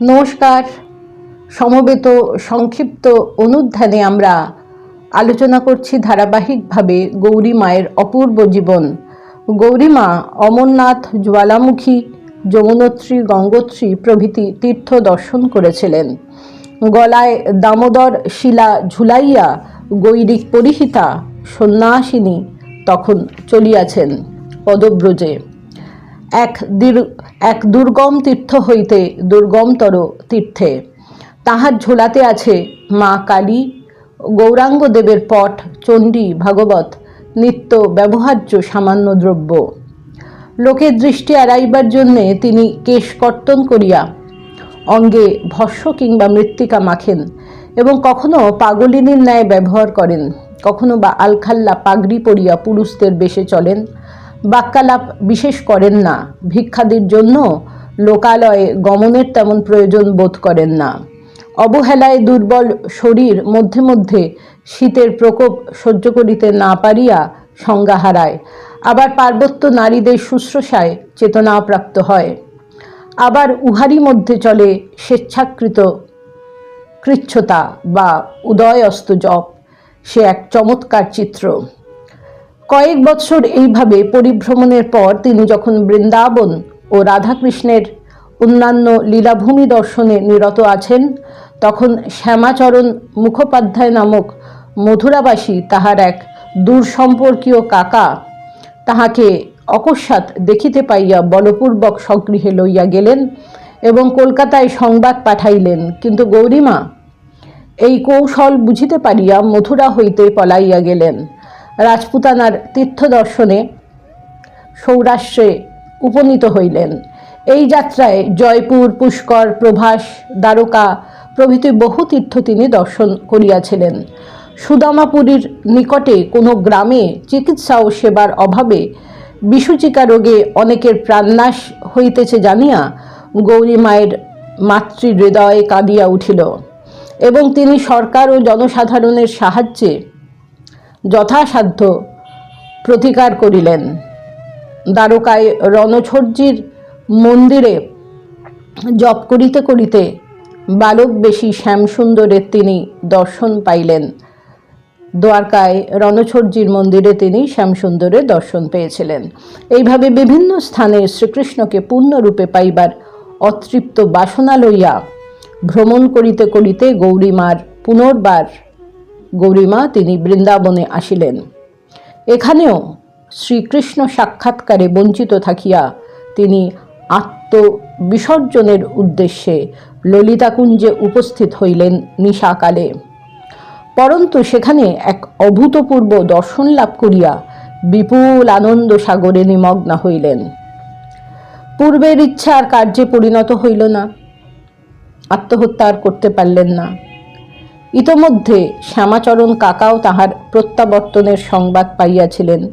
নমস্কার। সমবেত, সংক্ষিপ্ত অনুধ্যানে আমরা আলোচনা করছি ধারাবাহিকভাবে গৌরী মায়ের অপূর্ব জীবন। গৌরীমা অমরনাথ জ্বালামুখী যমুনোত্রী গঙ্গোত্রী প্রভৃতি তীর্থ দর্শন করেছিলেন। গলায় দামোদর শিলা ঝুলাইয়া গৈরিক পরিহিতা সন্ন্যাসিনী তখন চলিয়াছেন পদব্রজে। এক এক দুর্গম তীর্থ হইতে দুর্গমতর তীর্থে। তাহার ঝোলাতে আছে মা কালী, গৌরাঙ্গ দেবের পট, চণ্ডী, ভাগবত, নিত্য ব্যবহার্য সামান্য দ্রব্য। লোকের দৃষ্টি এড়াইবার জন্যে তিনি কেশ কর্তন করিয়া অঙ্গে ভস্য কিংবা মৃত্তিকা মাখেন এবং কখনো পাগলিনীর ন্যায় ব্যবহার করেন, কখনো বা আলখাল্লা পাগড়ি পরিয়া পুরুষদের বেশে চলেন বাক্যালাপ বিশেষ করেন না। ভিক্ষাদির জন্য লোকালয়ে গমনের তেমন প্রয়োজন বোধ করেন না। অবহেলায় দুর্বল শরীর মধ্যে মধ্যে শীতের প্রকোপ সহ্য করিতে না পারিয়া সংজ্ঞা হারায়। আবার পার্বত্য নারীদের শুশ্রূষায় চেতনাপ্রাপ্ত হয়। আবার উহারই মধ্যে চলে স্বেচ্ছাকৃত কৃচ্ছতা বা উদয় উদয়স্ত জপ। সে এক চমৎকার চিত্র। কয়েক বৎসর এইভাবে পরিভ্রমণের পর তিনি যখন বৃন্দাবন ও রাধাকৃষ্ণের অন্যান্য লীলাভূমি দর্শনে নিরত আছেন, তখন শ্যামাচরণ মুখোপাধ্যায় নামক মধুরাবাসী তাহার এক দূর সম্পর্কীয় কাকা তাহাকে অকস্মাৎ দেখিতে পাইয়া বলপূর্বক স্বগৃহে লইয়া গেলেন এবং কলকাতায় সংবাদ পাঠাইলেন। কিন্তু গৌরীমা এই কৌশল বুঝিতে পারিয়া মথুরা হইতে পলাইয়া গেলেন। রাজপুতানার তীর্থ দর্শনে সৌরাষ্ট্রে উপনীত হইলেন। এই যাত্রায় জয়পুর, পুষ্কর, প্রভাস, দ্বারকা প্রভৃতি বহু তীর্থ তিনি দর্শন করিয়াছিলেন। সুদামাপুরীর নিকটে কোনো গ্রামে চিকিৎসা ও সেবার অভাবে বিসূচিকা রোগে অনেকের প্রাণনাশ হইতেছে জানিয়া গৌরী মায়ের মাতৃ হৃদয়ে কাঁদিয়া উঠিল এবং তিনি সরকার ও জনসাধারণের সাহায্যে যথাসাধ্য প্রতিকার করিলেন। দ্বারকায় রণছর্জির মন্দিরে জপ করিতে করিতে বালক বেশি শ্যামসুন্দরের তিনি দর্শন পাইলেন। দ্বারকায় রণছর্জির মন্দিরে তিনি শ্যামসুন্দরের দর্শন পেয়েছিলেন। এইভাবে বিভিন্ন স্থানে শ্রীকৃষ্ণকে পূর্ণরূপে পাইবার অতৃপ্ত বাসনা লইয়া ভ্রমণ করিতে করিতে গৌরীমার পুনর্বার গৌরীমা তিনি বৃন্দাবনে আসিলেন। এখানেও শ্রীকৃষ্ণ সাক্ষাৎকারে বঞ্চিত থাকিয়া তিনি আত্মবিসর্জনের উদ্দেশ্যে ললিতাকুঞ্জে উপস্থিত হইলেন নিশাকালে। পরন্তু সেখানে এক অভূতপূর্ব দর্শন লাভ করিয়া বিপুল আনন্দ সাগরে নিমগ্ন হইলেন। পূর্বের ইচ্ছা আর কার্যে পরিণত হইল না আত্মহত্যা আর করতে পারলেন না। ইতোমধ্যে শ্যামাচরণ কাকাও তাহার প্রত্যাবর্তনের সংবাদ পাইয়াছিলেন।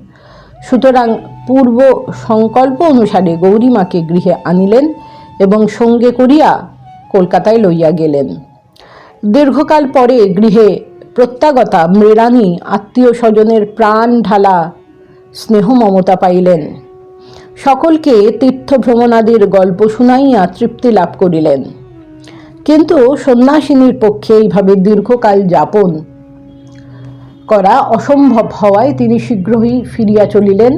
সুতরাং পূর্ব সংকল্প অনুসারে গৌরীমাকে গৃহে আনিলেন এবং সঙ্গে করিয়া কলকাতায় লইয়া গেলেন। দীর্ঘকাল পরে গৃহে প্রত্যাগতা মৃণানী আত্মীয় স্বজনের প্রাণ ঢালা স্নেহ মমতা পাইলেন। সকলকে তীর্থ ভ্রমণাদির গল্প শুনাইয়া তৃপ্তি লাভ করিলেন। কিন্তু সন্ন্যাসিনীর পক্ষে এইভাবে দীর্ঘকাল যাপন করা অসম্ভব হওয়ায় তিনি শীঘ্রই ফিরিয়া চলিলেন।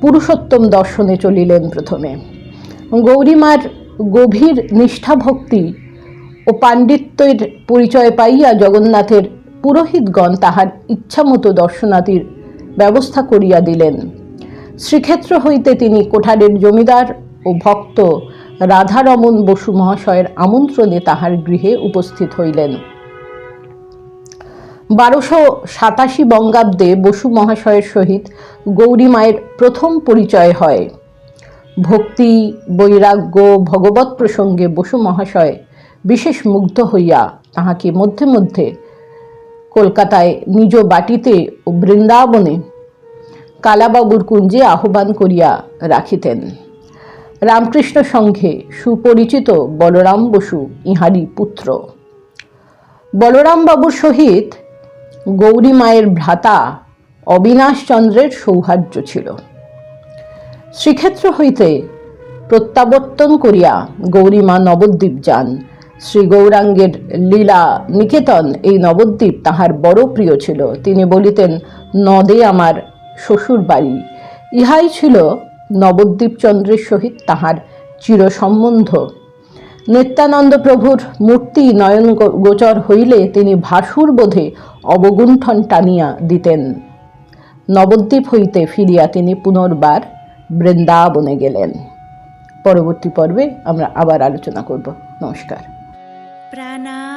পুরুষোত্তম দর্শনে চলিলেন প্রথমে। গৌরীমার গভীর নিষ্ঠাভক্তি ও পাণ্ডিত্যের পরিচয় পাইয়া জগন্নাথের পুরোহিতগণ তাহার ইচ্ছামতো দর্শনাদির ব্যবস্থা করিয়া দিলেন। শ্রীক্ষেত্র হইতে তিনি কোঠারের জমিদার ও ভক্ত রাধারমণ বসু মহাশয়ের আমন্ত্রণে তাহার গৃহে উপস্থিত হইলেন। বারোশো সাতাশি বঙ্গাব্দে বসু মহাশয়ের সহিত গৌরী মায়ের প্রথম পরিচয় হয়। ভক্তি, বৈরাগ্য ভগবত প্রসঙ্গে বসু মহাশয় বিশেষ মুগ্ধ হইয়া তাহাকে মধ্যে মধ্যে কলকাতায় নিজ বাটিতে ও বৃন্দাবনে কালাবাবুর কুঞ্জে আহ্বান করিয়া রাখিতেন। রামকৃষ্ণ সংঘে সুপরিচিত বলরাম বসু ইহারি পুত্র। বলরাম বাবুর সহিত গৌরী মায়ের ভ্রাতা অবিনাশ চন্দ্রের সৌহার্দ্য ছিল। শ্রীক্ষেত্র হইতে প্রত্যাবর্তন করিয়া গৌরীমা নবদ্বীপ যান। শ্রী গৌরাঙ্গের লীলা নিকেতন এই নবদ্বীপ তাহার বড় প্রিয় ছিল। তিনি বলিতেন, নদে আমার শ্বশুর বাড়ি ইহাই ছিল নবদ্বীপ চন্দ্রের সহিত তাহার চির সম্বন্ধ নিত্যানন্দ প্রভুর মূর্তি নয়ন গোচর হইলে তিনি ভাসুর বোধে অবগুণ্ঠন টানিয়া দিতেন। নবদ্বীপ হইতে ফিরিয়া তিনি পুনর্বার বৃন্দাবনে গেলেন। পরবর্তী পর্বে আমরা আবার আলোচনা করব। নমস্কার। প্রাণারাম